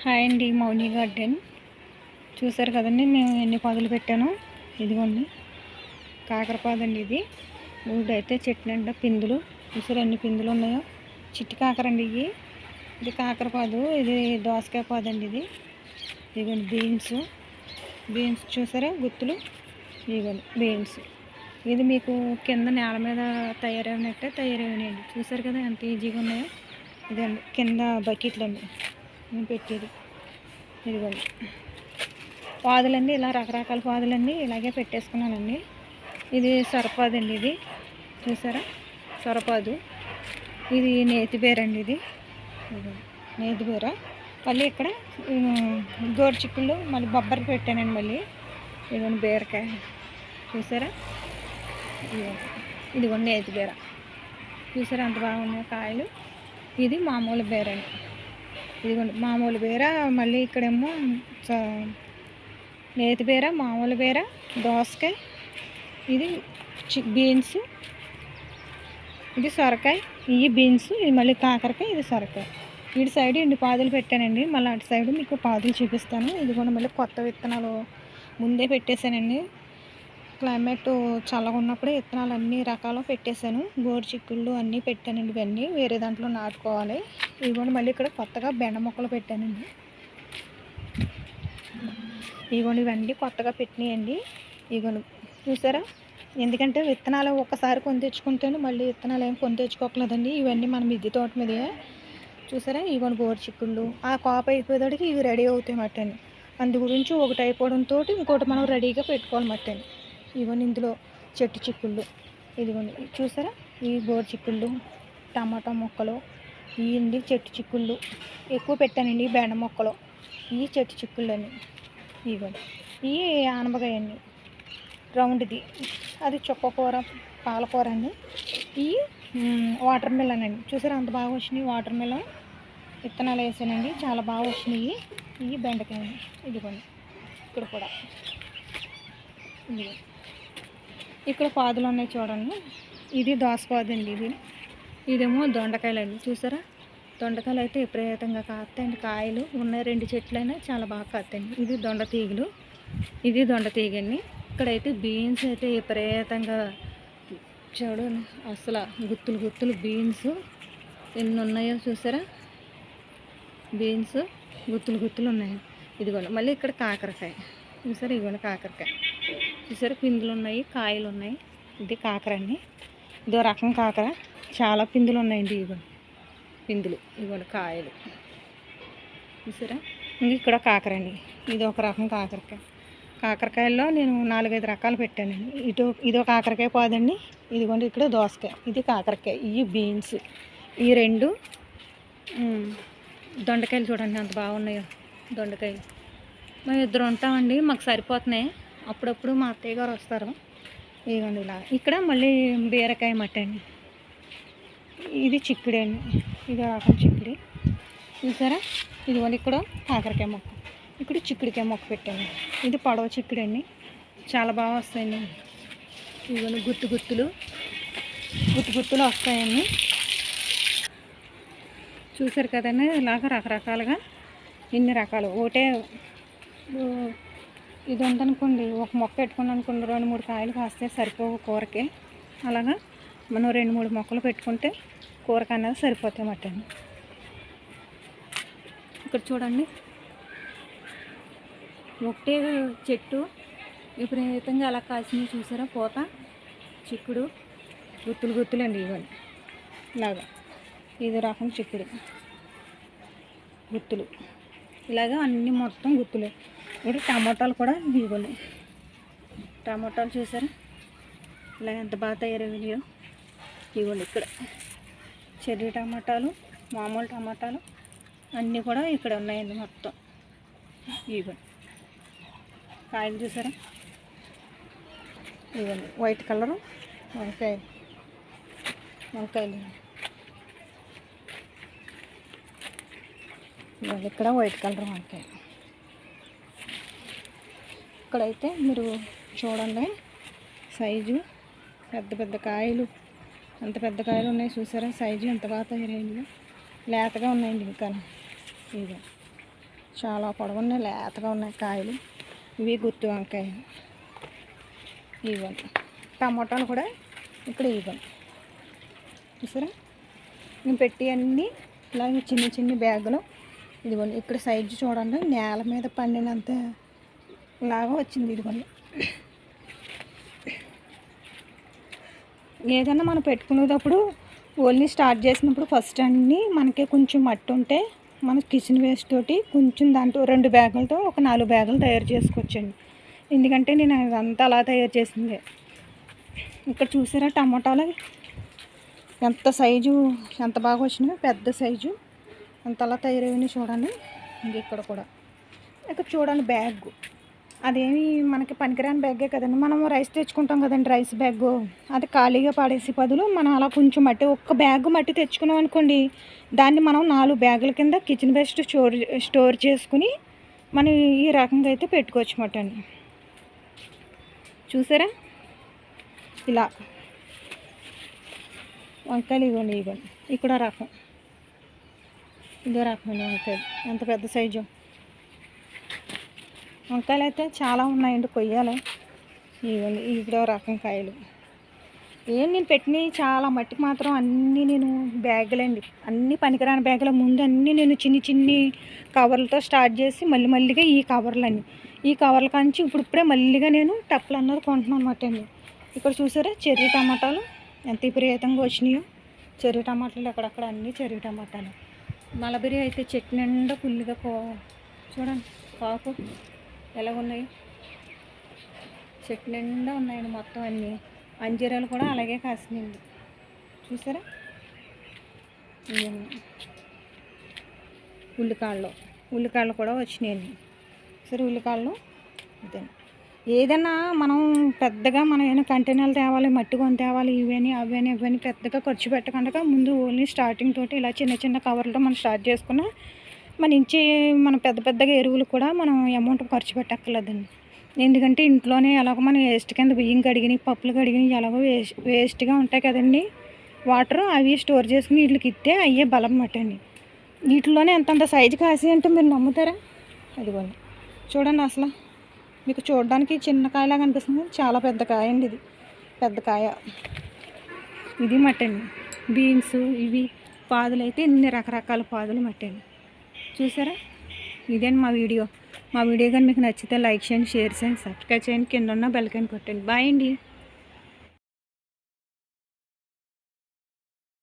Hi అండి మౌని garden. చూసారు కదండి మేము ఎన్ని పాదులు పెట్టాను? ఇదిగోండి కాకరపాదండి ఇది. అయితే చెట్టు నిండా పిందులు. చూసారు ఎన్ని పిందులు ఉన్నాయో? చిట్టి కాకరండి ఇవి ఇది. కాకరపాదు ఇది దోసకాయ పాదండి ఇది. ఇదిగోండి బీన్స్. బీన్స్ చూసారా గుత్తులు? ఇదిగోండి బీన్స్. ఇది మీకు కింద నేల మీద తయారైనట్టే తయారైనాయండి. చూసారు కదా ఎంత ఈజీగా ఉన్నాయో? ఇదండి కింద బకెట్లు అండి నేను పెట్టేది. ఇదిగోండి. పాదులన్నీ ఇలా రకరకాల పాదులన్నీ ఇలాగే పెట్టేసుకున్నానండి. ఇది సొరపాదు అండి ఇది. చూసారా? సొరపాదు. ఇది నేతిబేర అండి ఇది. నేతిబేర నేతి మళ్ళీ ఇక్కడ గోరు చిక్కుళ్ళు మళ్ళీ బొబ్బరి పెట్టానండి మళ్ళీ. ఇదిగోండి బీరకాయ. చూసారా? ఇదిగోండి. నేతిబేర నేతి బీర. చూసారా? అంత బాగున్నాయి కాయలు. ఇది మామూలు బీర అండి ఇదిగోండి మామూలు బీర మళ్ళీ ఇక్కడేమో నేతి బీర మామూలు బీర దోసకాయ ఇది చి బీన్స్ ఇది సొరకాయ ఇవి బీన్స్ ఇది మళ్ళీ కాకరకాయ ఇది సొరకాయ. ఇటు సైడ్ ఇన్ని పాదులు పెట్టానండి మళ్ళీ అటు సైడ్ మీకు పాదులు చూపిస్తాను. ఇది కూడా మళ్ళీ కొత్త విత్తనాలు ముందే పెట్టేశానండి. క్లైమేట్ చల్లగా ఉన్నప్పుడే విత్తనాలు అన్ని రకాలు పెట్టేశాను. గోరు చిక్కుళ్ళు అన్నీ పెట్టానండి ఇవన్నీ. వేరే దాంట్లో నాటుకోవాలి. ఇదిగోండి మళ్ళీ ఇక్కడ కొత్తగా బెండ మొక్కలు పెట్టానండి. ఇగోండి ఇవన్నీ కొత్తగా పెట్టినాయండి. ఇదిగోండి చూసారా? ఎందుకంటే విత్తనాలు ఒక్కసారి కొని తెచ్చుకుంటేనే మళ్ళీ విత్తనాలు ఏం కొని తెచ్చుకోకలేదండి ఇవన్నీ మన మిద్ది తోట మీదే. చూసారా? ఇవన్నీ గోరు చిక్కుళ్ళు ఆ కాపు అయిపోయేదానికి ఇవి రెడీ అవుతాయి మట్టండి అందు గురించి ఒకటి అయిపోవడంతో ఇంకోటి మనం రెడీగా పెట్టుకోవాలి మట్టండి ఇవన్నీ ఇందులో చెట్టు చిక్కుళ్ళు. ఇదిగోండి. చూసారా? ఈ గోరు చిక్కుళ్ళు టమాటా మొక్కలు ఇవి చెట్టు చిక్కుళ్ళు. ఎక్కువ పెట్టానండి బెండ మొక్కలు. ఈ చెట్టు చిక్కుళ్ళు అని ఇవ్వండి ఈ ఆనపకాయ అండి రౌండ్ది. అది చొక్కకూర పాలకూర అండి. ఈ వాటర్ మిలన్ అండి. చూసారా? అంత బాగా వచ్చినాయి వాటర్ మిలన్. విత్తనాలు వేసానండి. చాలా బాగా వచ్చినాయి ఈ బెండకాయ అండి ఇదిగోండి. ఇక్కడ కూడా. ఇదిగో ఇక్కడ పాదులు ఉన్నాయి చూడండి. ఇది దోసపాదు అండి ఇది. ఇదేమో దొండకాయలు అండి. చూసారా? దొండకాయలు అయితే విపరీతంగా కాస్తాయండి. కాయలు ఉన్నాయి. రెండు చెట్లైనా చాలా బాగా కాస్తాయండి. ఇది దొండ తీగలు. ఇది దొండ తీగండి ఇక్కడైతే బీన్స్ అయితే విపరీతంగా చూడండి అసలు గుత్తులు గుత్తులు బీన్స్ ఎన్ని ఉన్నాయో చూసారా? బీన్స్ గుత్తులు గుత్తులు ఉన్నాయి. ఇదిగోండి. మళ్ళీ ఇక్కడ కాకరకాయ. చూసారా? ఇదిగోండి కాకరకాయ. చూసారు? పిందులు ఉన్నాయి కాయలు ఉన్నాయి ఇది కాకర అండి. ఇదో రకం కాకర. చాలా పిందులు ఉన్నాయండి ఇవి పిందులు ఇవ్వండి కాయలు. చూసారా? ఇంక ఇక్కడ కాకర అండి. ఇది ఒక రకం కాకరకాయ. కాకరకాయల్లో నేను నాలుగైదు రకాలు పెట్టానండి. ఇటు ఇదో కాకరకాయ పోదండి ఇదిగోండి ఇక్కడ దోసకాయ. ఇది కాకరకాయ. ఇవి బీన్స్. ఈ రెండు దొండకాయలు చూడండి అంత బాగున్నాయో. దొండకాయలు. మేము ఇద్దరు ఉంటామండి. మాకు సరిపోతున్నాయి. అప్పుడప్పుడు మా అత్తయ్య గారు వస్తారు. ఇదిగోండి ఇలా. ఇక్కడ మళ్ళీ బీరకాయ మట్టి అండి ఇది చిక్కుడు అండి. ఇది రకం చిక్కుడు. చూసారా? ఇదిగోండి ఇక్కడ కాకరకాయ మొక్క. ఇక్కడ చిక్కుడికాయ మొక్క పెట్టాను. ఇది పడవ చిక్కుడు అండి. చాలా బాగా వస్తాయండి. ఇదిగోండి గుత్తు గుత్తులు. గుత్తు గుత్తులు వస్తాయండి. చూసారు కదండి? ఇలాగ రకరకాలుగా ఇన్ని రకాలు. ఒకటే ఇది ఉందనుకోండి ఒక మొక్క పెట్టుకుని అనుకోండి రెండు మూడు కాయలు కాస్తే సరిపోవు కూరకి. అలాగా మనం రెండు మూడు మొక్కలు పెట్టుకుంటే కూరకి అనేది సరిపోతాయి మటన్. ఇక్కడ చూడండి. ఒకటే చెట్టు విపరీతంగా అలా కాసినవి చూసారా? పూత చిక్కుడు గుత్తులు గుత్తులు అండి ఇవ్వండి ఇలాగా. ఇది రకం చిక్కుడు. గుత్తులు. ఇలాగా అన్ని మొత్తం గుత్తులే. ఇది టమాటాలు కూడా ఇవ్వండి. టమాటాలు చూసారా? ఇలా ఎంత బాగా తయారయ్యాయో ఇవ్వండి ఇక్కడ. చెర్రీ టమాటాలు మామూలు టమాటాలు అన్నీ కూడా ఇక్కడ ఉన్నాయండి మొత్తం. ఇవ్వండి. కాయలు చూసారా? ఇవ్వండి. వైట్ కలరు వంకాయ వంకాయలు. ఇవ్వండి. ఇక్కడ వైట్ కలర్ వంకాయ ఇక్కడైతే మీరు చూడండి. సైజు పెద్ద పెద్ద కాయలు అంత పెద్ద కాయలు ఉన్నాయి చూసారా? సైజు ఎంత బాగా తయారైంది. లేతగా ఉన్నాయండి ఇంకా. ఇదిగో చాలా పొడవున్నాయి లేతగా ఉన్నాయి కాయలు. ఇవి గుత్తి వంకాయలు ఇవ్వండి. టమాటాలు కూడా ఇక్కడ ఇవ్వండి. చూసారా? నేను పెట్టి అన్నీ ఇలాగే చిన్న చిన్న బ్యాగులు. ఇదిగోండి ఇక్కడ సైజు చూడండి. నేల మీద పండినంత లాగా వచ్చింది ఇదిగోండి ఏదైనా మనం పెట్టుకునేటప్పుడు ఓన్లీ స్టార్ట్ చేసినప్పుడు ఫస్ట్ అన్నీ మనకి కొంచెం మట్టి ఉంటే మన కిచెన్ వేస్ట్ తోటి కొంచెం దాంట్లో రెండు బ్యాగులతో ఒక నాలుగు బ్యాగులు తయారు చేసుకోవచ్చండి. ఎందుకంటే నేను అదంతా అలా తయారు చేసిందే. ఇక్కడ చూసారా టమాటాలు? ఎంత సైజు ఎంత బాగా వచ్చినాయో పెద్ద సైజు. అంత అలా తయారైనాయి చూడండి. ఇంక ఇక్కడ కూడా. ఇక్కడ చూడండి బ్యాగ్. అదేమి మనకి పనికిరాని బ్యాగే కదండి. మనం రైస్ తెచ్చుకుంటాం కదండి రైస్ బ్యాగ్. అది ఖాళీగా పడేసి బదులు మనం అలా కొంచెం మట్టి ఒక్క బ్యాగ్ మట్టి తెచ్చుకున్నాం అనుకోండి దాన్ని మనం నాలుగు బ్యాగుల కింద కిచెన్ వేస్ట్ స్టోర్ స్టోర్ చేసుకుని మనం ఈ రకంగా అయితే పెట్టుకోవచ్చు మటండి చూసారా? ఇలా. వంకాయలు ఇవ్వండి ఇవ్వండి. ఇక్కడ రకం. ఇదో రకమైన వంకాయలు. ఎంత పెద్ద సైజు? వంకాయలు అయితే చాలా ఉన్నాయండి కొయ్యాలి. ఇవ్వండి ఇదో రకం కాయలు. ఏం నేను పెట్టినవి చాలా మట్టికి మాత్రం అన్నీ నేను బ్యాగులండి. అన్ని పనికిరాని బ్యాగుల ముందు అన్నీ నేను చిన్ని చిన్ని కవర్లతో స్టార్ట్ చేసి మళ్ళీ మళ్ళీగా ఈ కవర్లన్నీ. ఈ కవర్ల కాంచి ఇప్పుడు ఇప్పుడే మళ్ళీగా నేను టప్పులు అన్నది కొంటున్నాను అనమాట అండి. ఇక్కడ చూసారా చెర్రీ టమాటాలు ఎంత విపరీతంగా వచ్చినాయో. చెర్రీ టమాటాలు అక్కడక్కడ అన్నీ చెర్రీ టమాటాలు. మలబెరి అయితే చెట్టు నిండా ఫుల్గా కో చూడండి కాకు. ఎలా ఉన్నాయి చెట్టు నిండా ఉన్నాయండి మొత్తం అన్నీ. అంజీరాలు కూడా అలాగే కాసినాయండి. చూసారా? ఇవన్నీ. ఉల్లికాళ్ళు. ఉల్లికాళ్ళు కూడా వచ్చినాయండి. సరే ఉల్లికాళ్ళు అదే ఏదైనా మనం పెద్దగా మనం ఏమైనా కంటైనర్లు తేవాలి మట్టి కొని తేవాలి ఇవని అవని ఇవని పెద్దగా ఖర్చు పెట్టకుండా ముందు ఓన్లీ స్టార్టింగ్ తోటి ఇలా చిన్న చిన్న కవర్లో మనం స్టార్ట్ చేసుకున్న మన ఇంచి మన పెద్ద పెద్దగా ఎరువులు కూడా మనం అమౌంట్ ఖర్చు పెట్టక్కర్లేదండి. ఎందుకంటే ఇంట్లోనే ఎలాగో మనం వేస్ట్ కింద బియ్యం కడిగినాయి పప్పులు కడిగినాయి ఎలాగో వేస్ట్ వేస్ట్గా ఉంటాయి కదండి. వాటర్ అవి స్టోర్ చేసుకుని వీటికి ఇస్తే అయ్యే బలం మట్టండి వీటిలోనే ఎంతంత సైజు కాసి అంటే మీరు నమ్ముతారా? అదిగోండి చూడండి అసలు. మీకు చూడడానికి చిన్న కాయలాగా అనిపిస్తుంది చాలా పెద్ద కాయ అండి ఇది. పెద్ద కాయ. ఇది మట్టండి బీన్స్ ఇవి పాదులు అయితే ఇన్ని రకరకాల పాదులు మట్టండి చూసారా? ఇదేంటి మా వీడియో? మా వీడియో కానీ మీకు నచ్చితే లైక్ చేయండి షేర్ చేయండి సబ్స్క్రైబ్ చేయండి కింద ఉన్న బెల్ కొట్టండి. బాయ్ అండి.